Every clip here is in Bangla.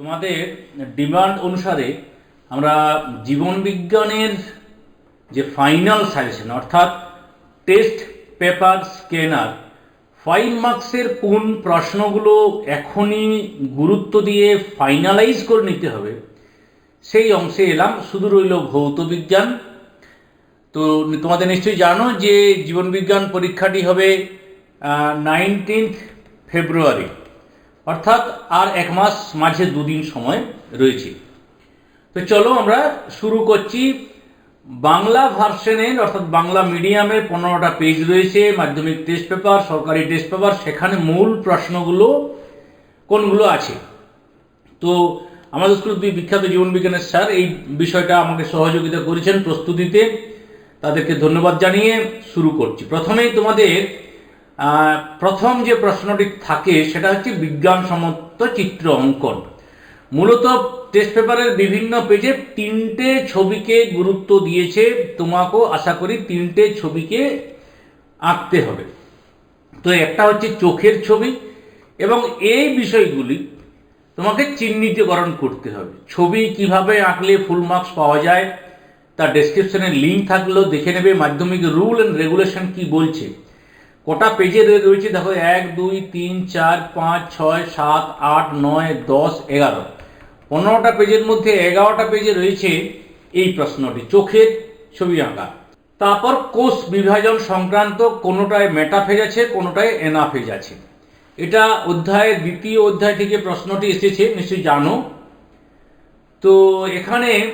তোমাদের ডিমান্ড অনুসারে আমরা জীবন বিজ্ঞানের যে ফাইনাল সাজেশন অর্থাৎ টেস্ট পেপার স্ক্যানার ফাইভ মার্কসের কোন প্রশ্নগুলো এখনই গুরুত্ব দিয়ে ফাইনালাইজ করে নিতে হবে, সেই অংশে এলাম। শুধু রইল ভৌত বিজ্ঞান। তো তোমাদের নিশ্চয়ই জানো যে জীবনবিজ্ঞান পরীক্ষাটি হবে নাইনটিন্থ ফেব্রুয়ারি অর্থাৎ আর এক মাস মাঝে দুদিন সময় রয়েছে। তো চলো আমরা শুরু করছি। বাংলা ভার্সনের অর্থাৎ বাংলা মিডিয়ামের পনেরোটা পেজ রয়েছে, মাধ্যমিক টেস্ট পেপার সরকারি টেস্ট পেপার সেখানে মূল প্রশ্নগুলো কোনগুলো আছে? তো আমাদের স্কুলের দুই বিখ্যাত জীবনবিজ্ঞানের স্যার এই বিষয়টা আমাকে সহযোগিতা করেছেন প্রস্তুতিতে। তাদেরকে ধন্যবাদ জানিয়ে শুরু করছি। প্রথমেই তোমাদের প্রথম যে প্রশ্নটি থাকে সেটা হচ্ছে বিজ্ঞানসম্মত চিত্র অঙ্কন। মূলত টেস্ট পেপারের বিভিন্ন পেজে তিনটে ছবিকে গুরুত্ব দিয়েছে, তোমাকেও আশা করি তিনটে ছবিকে আঁকতে হবে। তো একটা হচ্ছে চোখের ছবি এবং এই বিষয়গুলি তোমাকে চিহ্নিতকরণ করতে হবে। ছবি কীভাবে আঁকলে ফুল মার্কস পাওয়া যায়, তার ডেসক্রিপশনে লিঙ্ক থাকলেও দেখে নেবে, মাধ্যমিক রুল অ্যান্ড রেগুলেশন কি বলছে। কটা পেজে রয়ে- রয়েছে, দেখো, এক, দুই, তিন, চার, পাঁচ, ছয়, সাত, আট, নয়, দশ, এগারো। পনেরোটা পেজের মধ্যে এগারোটা পেজে রয়েছে এই প্রশ্নটি, চোখের ছবি আঁকা। তারপর কোষ বিভাজন সংক্রান্ত কোনোটায় মেটাফেজ আছে কোনোটায় এনাফেজ আছে। এটা অধ্যায়ের দ্বিতীয় অধ্যায় থেকে প্রশ্নটি এসেছে, নিশ্চয়ই জানো। তো এখানে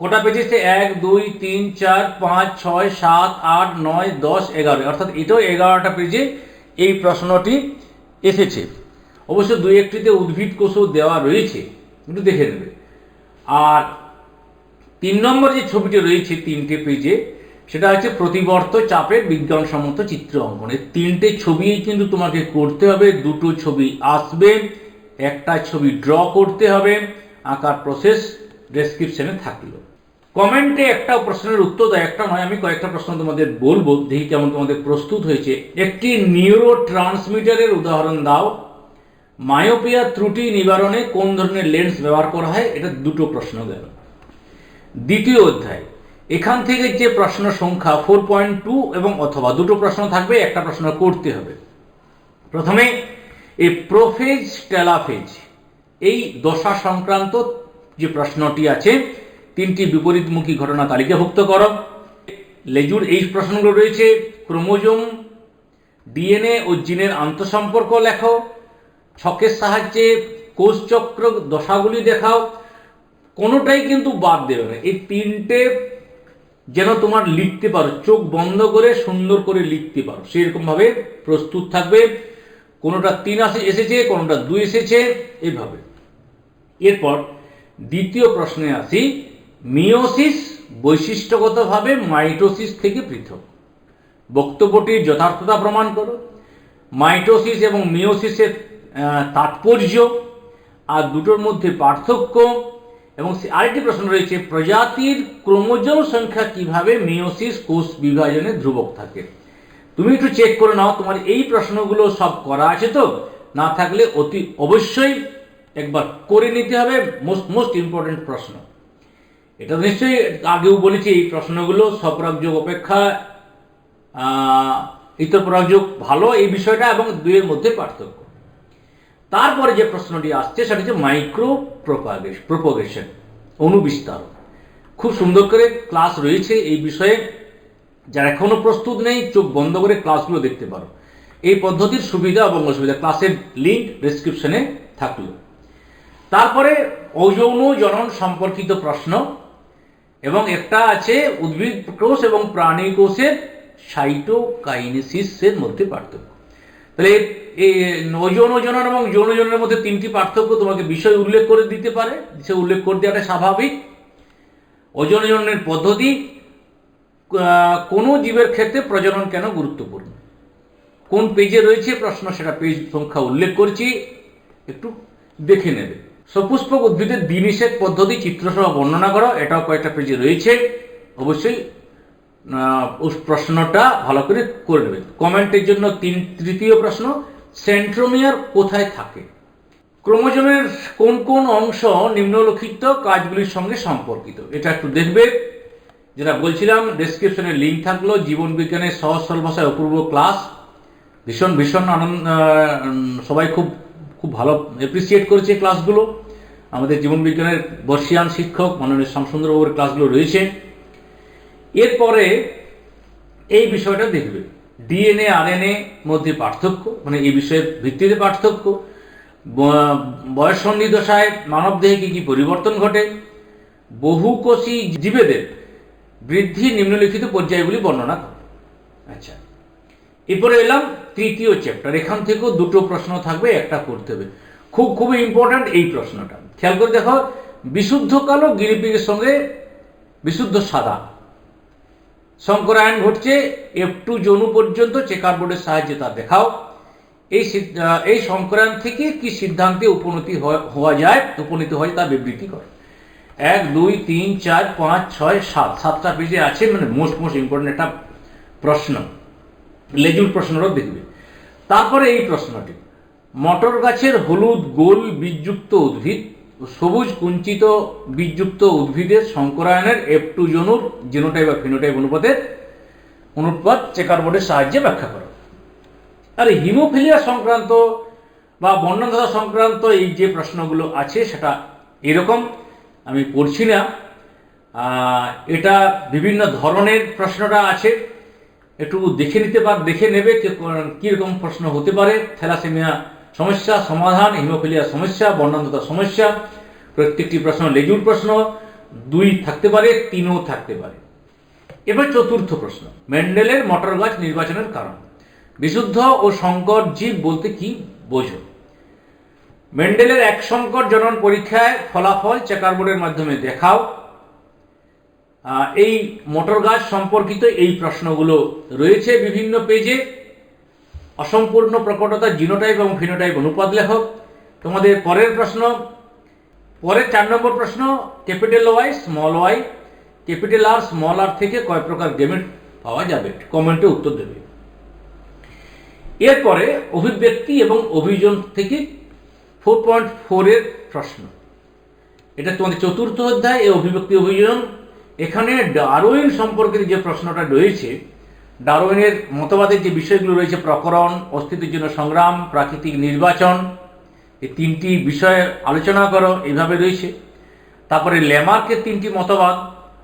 কোটা পেজ এসছে এক, দুই, তিন, চার, পাঁচ, ছয়, সাত, আট, নয়, দশ, এগারো। অর্থাৎ এটাও এগারোটা পেজে এই প্রশ্নটি এসেছে। অবশ্য দুই একটিতে উদ্ভিদ কোষও দেওয়া রয়েছে একটু দেখে নেবে। আর তিন নম্বর যে ছবিটি রয়েছে তিনটে পেজে, সেটা হচ্ছে প্রতিবর্ত চাপের বিজ্ঞানসম্মত চিত্র অঙ্কন। এই তিনটে ছবিই কিন্তু তোমাকে করতে হবে, দুটো ছবি আসবে, একটা ছবি ড্র করতে হবে, আঁকার প্রসেস ডেসক্রিপশনে থাকল। কমেন্টে একটা প্রশ্নের উত্তর দেয়, একটা নয়, আমি কয়েকটা প্রশ্ন তোমাদের বলব, দেখি কেমন তোমাদের প্রস্তুত হয়েছে। একটি নিউরো ট্রান্সমিটারের উদাহরণ দাও। মায়োপিয়া ত্রুটি নিবারণে কোন ধরনের লেন্স ব্যবহার করা হয়? এটা দুটো প্রশ্ন গেল। দ্বিতীয় অধ্যায়, এখান থেকে যে প্রশ্ন সংখ্যা ফোর পয়েন্ট টু এবং অথবা দুটো প্রশ্ন থাকবে, একটা প্রশ্ন করতে হবে। প্রথমে এই প্রোফেজ টেলাফেজ এই দশা সংক্রান্ত যে প্রশ্নটি আছে তিনটি বিপরীতমুখী ঘটনা তালিকাভুক্ত করো। লেজুর এই প্রশ্নগুলো রয়েছে, ক্রোমোজোম, ডিএনএ ও জিনের আন্তঃসম্পর্ক লেখো, ছকের সাহায্যে কোষচক্র দশাগুলি দেখাও, কোনোটাই কিন্তু বাদ দেবে না। এই তিনটে যেন তোমার লিখতে পারো, চোখ বন্ধ করে সুন্দর করে লিখতে পারো, সেরকমভাবে প্রস্তুত থাকবে। কোনোটা তিন আসে এসেছে, কোনোটা দুই এসেছে, এভাবে। এরপর দ্বিতীয় প্রশ্নে আসি। মিওসিস বৈশিষ্ট্যগতভাবে মাইটোসিস থেকে পৃথক। বক্তব্যটির যথার্থতা প্রমাণ করো। মাইটোসিস এবং মিওসিসের তাৎপর্য আর দুটোর মধ্যে পার্থক্য এবং আরেকটি প্রশ্ন রয়েছে, প্রজাতির ক্রোমোজোম সংখ্যা কীভাবে মিওসিস কোষ বিভাজনে ধ্রুবক থাকে? তুমি একটু চেক করে নাও, তোমার এই প্রশ্নগুলো সব করা আছে তো? না থাকলে অতি অবশ্যই একবার করে নিতে হবে। মোস্ট মোস্ট ইম্পর্টেন্ট প্রশ্ন। এটা নিশ্চয়ই আগেও বলেছি এই প্রশ্নগুলো স্বপ্রাগযোগ অপেক্ষা আহ, ইতরপ্রাগযোগ ভালো এই বিষয়টা এবং দুইয়ের মধ্যে পার্থক্য। তারপরে যে প্রশ্নটি আসছে সেটা হচ্ছে মাইক্রো প্রোপাগেশন প্রোপোগেশন অনুবিস্তার খুব সুন্দর করে ক্লাস রয়েছে এই বিষয়ে। যারা এখনও প্রস্তুত নেই চোখ বন্ধ করে ক্লাসগুলো দেখতে পারো। এই পদ্ধতির সুবিধা এবং অসুবিধা ক্লাসের লিঙ্ক ডেসক্রিপশনে থাকল। তারপরে অযৌন জনন সম্পর্কিত প্রশ্ন। এবং একটা আছে উদ্ভিদ কোষ এবং প্রাণী কোষের সাইটোকাইনেসিসের মধ্যে পার্থক্য। তাহলে অযৌন জনন এবং যৌন জননের মধ্যে তিনটি পার্থক্য তোমাকে বিষয় উল্লেখ করে দিতে পারে। সে উল্লেখ করে দেওয়াটা স্বাভাবিক। অযৌন জননের পদ্ধতি কোনো জীবের ক্ষেত্রে প্রজনন কেন গুরুত্বপূর্ণ? কোন পেজে রয়েছে প্রশ্ন, সেটা পেজ সংখ্যা উল্লেখ করছি। একটু দেখে নেবে। সপুষ্পক উদ্ভিদের বিনিষেধ পদ্ধতি চিত্রসহ বর্ণনা করো, এটাও কয়েকটা পেজে রয়েছে। অবশ্যই প্রশ্নটা ভালো করে করে নেবেন। কমেন্টের জন্য তিন, তৃতীয় প্রশ্ন, সেন্ট্রোমিয়ার কোথায় থাকে? ক্রোমোজোমের কোন কোন অংশ নিম্নলিখিত কাজগুলির সঙ্গে সম্পর্কিত? এটা একটু দেখবে। যেটা বলছিলাম ডেসক্রিপশনে লিঙ্ক থাকল, জীবন বিজ্ঞানের সহজ সরল ভাষায় অপূর্ব ক্লাস ভীষণ ভীষণ আনন্দ সবাই খুব খুব ভালো অ্যাপ্রিসিয়েট করেছে ক্লাসগুলো আমাদের জীবন বিজ্ঞানের বর্ষিয়ান শিক্ষক মাননীয় শ্যামসুন্দরবাবুর ক্লাসগুলো রয়েছে। এরপরে এই বিষয়টা দেখবে। ডিএনএ আরএনএ মধ্যে পার্থক্য মানে এই বিষয়ের ভিত্তিতে পার্থক্য। ব- বয়ঃসন্ধি দশায় মানবদেহে কী কী পরিবর্তন ঘটে? বহুকোষী জীবেদের বৃদ্ধি নিম্নলিখিত পর্যায়গুলি বর্ণনা করে। আচ্ছা। এরপরে এলাম তৃতীয় চ্যাপ্টার এখান থেকেও দুটো প্রশ্ন থাকবে, একটা করতে হবে। খুব খুবই ইম্পর্ট্যান্ট এই প্রশ্নটা। খেয়াল করে দেখো, বিশুদ্ধ কালো গিরিপিগের সঙ্গে বিশুদ্ধ সাদা। সংকরায়ন ঘটছে এফ টু জনু পর্যন্ত, চেকার বোর্ডের সাহায্যে তা দেখাও। এই এই সংকরায়ন থেকে কি সিদ্ধান্তে উপনীতি হওয়া যায়, উপনীত হয় তা বিবৃতি করে। এক, দুই, তিন, চার, পাঁচ, ছয়, সাত। সাতটা পেজে আছে মানে মোস্ট মোস্ট ইম্পর্টেন্ট একটা প্রশ্ন। লেজুর প্রশ্নটাও দেখবে। তারপরে এই প্রশ্নটি। মটর গাছের হলুদ, গোল, বীজযুক্ত উদ্ভিদ সবুজ, কুঞ্চিত, বীজযুক্ত উদ্ভিদের সংকরায়নের এফ টু জনুর জিনোটাইপ বা ফিনোটাইপ অনুপাতের অনুপাত চেকার বোর্ডের সাহায্যে ব্যাখ্যা করো। আর হিমোফিলিয়া সংক্রান্ত বা বর্ণধারা সংক্রান্ত এই যে প্রশ্নগুলো আছে, সেটা এরকম, আমি পড়ছি না। এটা বিভিন্ন ধরনের প্রশ্নটা আছে। একটু দেখে নিতে পার, দেখে নেবে যে কীরকম প্রশ্ন হতে পারে। থ্যালাসেমিয়া সমস্যা, সমাধান, হিমোফিলিয়া সমস্যা বর্ণান্ধতা সমস্যা, প্রত্যেকটি প্রশ্ন লেজুর প্রশ্ন, দুই থাকতে পারে, তিনও থাকতে পারে। এবার চতুর্থ প্রশ্ন, ম্যান্ডেলের মটর গাছ নির্বাচনের কারণ। বিশুদ্ধ ও সংকট জীব বলতে কি বোঝো? মেন্ডেলের এক সংকট জনন পরীক্ষায় ফলাফল চেকারবোর্ডের মাধ্যমে দেখাও। এই মোটর গাছ সম্পর্কিত এই প্রশ্নগুলো রয়েছে বিভিন্ন পেজে। অসম্পূর্ণ প্রকটতা, জিনোটাইপ এবং ফিনোটাইপ অনুপাত লেখক। তোমাদের পরের প্রশ্ন। পরের চার নম্বর প্রশ্ন, capital Y, small Y, capital R, small R থেকে কয় প্রকার গেমেট পাওয়া যাবে? কমেন্টে উত্তর দেবে। এরপরে অভিব্যক্তি এবং অভিযোগ থেকে ফোর পয়েন্ট ফোরের প্রশ্ন। এটা তোমাদের চতুর্থ অধ্যায়, এই অভিব্যক্তি অভিযোজন এখানে ডারোইন সম্পর্কিত যে প্রশ্নটা রয়েছে ডারোইনের মতবাদের যে বিষয়গুলো রয়েছে, প্রকরণ, অস্তিত্বের জন্য সংগ্রাম, প্রাকৃতিক নির্বাচন, এই তিনটি বিষয়ে আলোচনা করো, এইভাবে রয়েছে। তারপরে ল্যামার্কের তিনটি মতবাদ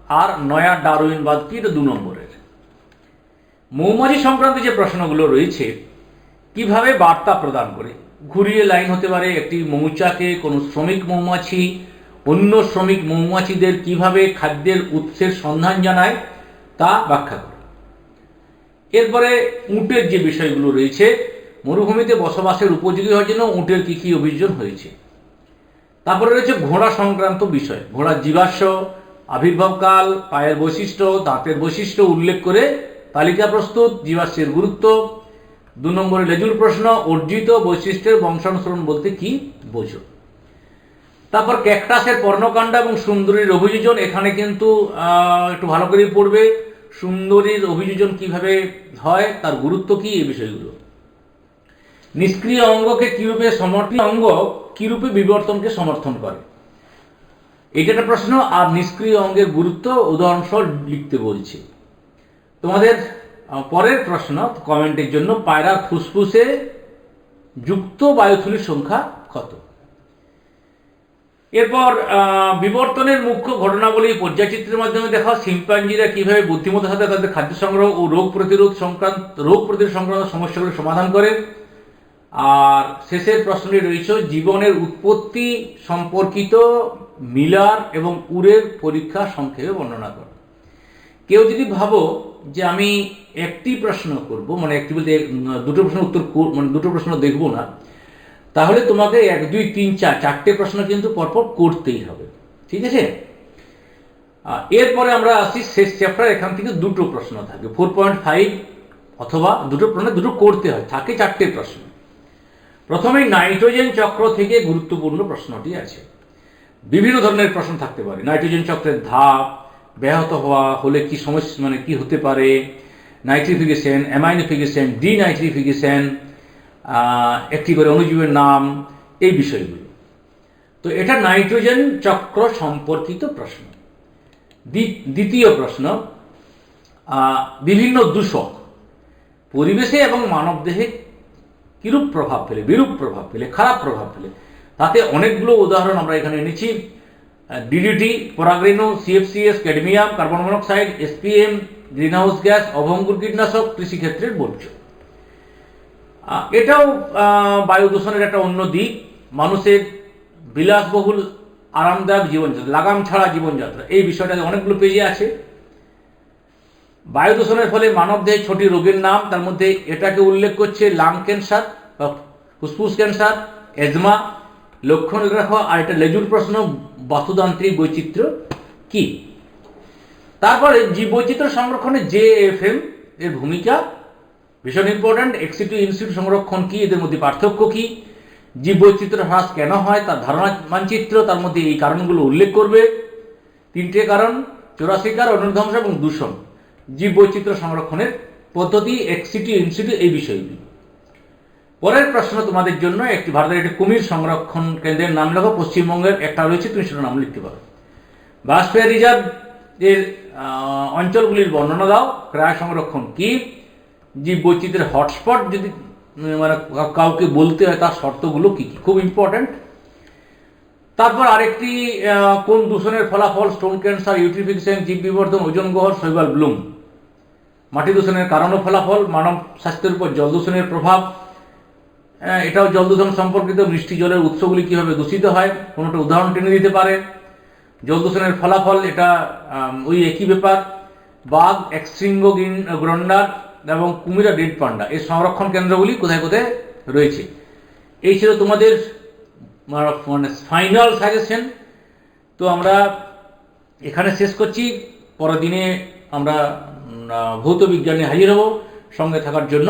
আর নয়া ডারউইনবাদ কি? এটা দু নম্বরের। মৌমাছি সংক্রান্ত যে প্রশ্নগুলো রয়েছে, কীভাবে বার্তা প্রদান করে? ঘুরিয়ে লাইন হতে পারে একটি মৌচাকে, কোনো শ্রমিক মৌমাছি অন্য শ্রমিক মৌমাছিদের কীভাবে খাদ্যের উৎসের সন্ধান জানায়, তা ব্যাখ্যা করে। এরপরে উটের যে বিষয়গুলো রয়েছে, মরুভূমিতে বসবাসের উপযোগী হওয়ার জন্য উটের কী কী অভিযোজন হয়েছে। তারপরে রয়েছে ঘোড়া সংক্রান্ত বিষয়। ঘোড়ার জীবাশ্ম আবির্ভাবকাল পায়ের বৈশিষ্ট্য, দাঁতের বৈশিষ্ট্য উল্লেখ করে তালিকা প্রস্তুত, জীবাশ্মের গুরুত্ব। দু নম্বরে লেজুর প্রশ্ন, অর্জিত বৈশিষ্ট্যের বংশানুসরণ বলতে কি বোঝো? তারপর ক্যাকটাসের পর্ণকাণ্ড এবং সুন্দরীর অভিযোজন, এখানে কিন্তু একটু ভালো করে পড়বে। সুন্দরীর অভিযোজন কীভাবে হয়, তার গুরুত্ব কি এই বিষয়গুলো? নিষ্ক্রিয় অঙ্গকে কিরূপে সমর্থন, অঙ্গ কিরূপে বিবর্তনকে সমর্থন করে? এটা একটা প্রশ্ন, আর নিষ্ক্রিয় অঙ্গের গুরুত্ব উদাহরণসহ লিখতে বলছে। তোমাদের পরের প্রশ্ন কমেন্টের জন্য, পায়রা ফুসফুসে যুক্ত বায়ুথলির সংখ্যা কত? এরপর বিবর্তনের মুখ্য ঘটনাবলী পর্যায়চিত্রের মাধ্যমে দেখা, শিম্পাঞ্জিরা কীভাবে বুদ্ধিমত্তার সাথে তাদের খাদ্য সংগ্রহ ও রোগ প্রতিরোধ সংক্রান্ত, রোগ প্রতিরোধ সংক্রান্ত সমস্যাগুলো সমাধান করে। আর শেষের প্রশ্নটি রয়েছে, জীবনের উৎপত্তি সম্পর্কিত মিলার এবং উরের পরীক্ষা সংক্ষেপে বর্ণনা করো। কেউ যদি ভাবো যে আমি একটি প্রশ্ন করব মানে একটি বলতে দুটো প্রশ্ন উত্তর মানে দুটো প্রশ্ন দেখব না তাহলে তোমাকে এক, দুই, তিন, চার, চারটে প্রশ্ন কিন্তু পরপর করতেই হবে। ঠিক আছে? এরপরে আমরা আসি শেষ চ্যাপ্টার এখান থেকে দুটো প্রশ্ন থাকে। ফোর পয়েন্ট ফাইভ অথবা দুটো প্রশ্ন, দুটো করতে হয়, থাকে চারটে প্রশ্ন। প্রথমেই নাইট্রোজেন চক্র থেকে গুরুত্বপূর্ণ প্রশ্নটি আছে। বিভিন্ন ধরনের প্রশ্ন থাকতে পারে। নাইট্রোজেন চক্রের ধাপ, ব্যাহত হওয়া, হলে কি সমস্যা মানে কি হতে পারে নাইট্রিফিকেশন অ্যামাইনিফিকেশন ডিনাইট্রিফিকেশন একটি করে অণুজীবের নাম, এই বিষয়গুলো। তো এটা নাইট্রোজেন চক্র সম্পর্কিত প্রশ্ন। দ্বিতীয় প্রশ্ন বিভিন্ন দূষক পরিবেশে এবং মানবদেহে কিরূপ প্রভাব ফেলে, বিরূপ প্রভাব ফেলে, খারাপ প্রভাব ফেলে? তাতে অনেকগুলো উদাহরণ আমরা এখানে এনেছি। DDT পরাগ্রেনো CFCs cadmium, carbon monoxide SPM greenhouse gas, অভঙ্গুর কীটনাশক, কৃষিক্ষেত্রের বর্জ্য। এটাও বায়ু দূষণের একটা অন্য দিক। মানুষের বিলাসবহুল, আরামদায়ক জীবনযাত্রা, লাগাম ছাড়া জীবনযাত্রা, এই বিষয়টাতে অনেকগুলো পেজে আছে। বায়ু দূষণের ফলে মানবদেহে ছটি রোগের নাম, তার মধ্যে এটাকে উল্লেখ করছে লাং ক্যান্সার বা ফুসফুস ক্যান্সার, এজমা, লক্ষণ রেখা আর এটা লেজুর প্রশ্ন, বাস্তুতান্ত্রিক বৈচিত্র্য কি? তারপরে জীব বৈচিত্র্য সংরক্ষণে জে এফ এম এর ভূমিকা ভীষণ ইম্পর্ট্যান্ট এক্সিটু ইনস্টিটিউট সংরক্ষণ কি, এদের মধ্যে পার্থক্য কি, জীব বৈচিত্র্য হ্রাস কেন হয়, তার ধারণা মানচিত্র, তার মধ্যে এই কারণগুলো উল্লেখ করবে। তিনটে কারণ, চোরাশিকার, অনুধ্বংস এবং দূষণ। জীব বৈচিত্র্য সংরক্ষণের পদ্ধতি এক্সিটি ইনস্টিটিউট এই বিষয়গুলি পরের প্রশ্ন তোমাদের জন্য, একটি ভারতের একটি কুমির সংরক্ষণ কেন্দ্রের নাম লেখো, পশ্চিমবঙ্গের একটা রয়েছে, তুমি সেটা নাম লিখতে পারো। বাসপেয়ার রিজার্ভ এর অঞ্চলগুলির বর্ণনা দাও, ক্রায় সংরক্ষণ কি জীব বৈচিত্র্যের হটস্পট যদি মানে কাউকে বলতে হয়, তার শর্তগুলো কি কি? খুব ইম্পর্ট্যান্ট তারপর আরেকটি কোন দূষণের ফলাফল? স্টোন ক্যান্সার ইউট্রিফিকেশন জীব বিবর্ধন, ওজন গহর শৈবাল ব্লুম। মাটি দূষণের কারণ ও ফলাফল, মানব স্বাস্থ্যের উপর জল দূষণের প্রভাব। এটাও জল দূষণ সম্পর্কিত মিষ্টি জলের উৎসগুলি কীভাবে দূষিত হয়, কোনোটা উদাহরণ টেনে দিতে পারে। জল দূষণের ফলাফল, এটা ওই একই ব্যাপার। বাঘ এক্সট্রিঙ্গো গ্রন্ডার এবং কুমিরা ডেড পান্ডা। এই সংরক্ষণ কেন্দ্রগুলি কোথায় কোথায় রয়েছে? এই ছিল তোমাদের মানে ফাইনাল সাজেশন। তো আমরা এখানে শেষ করছি। পরের দিনে আমরা ভৌত বিজ্ঞানে হাজির হব সঙ্গে থাকার জন্য।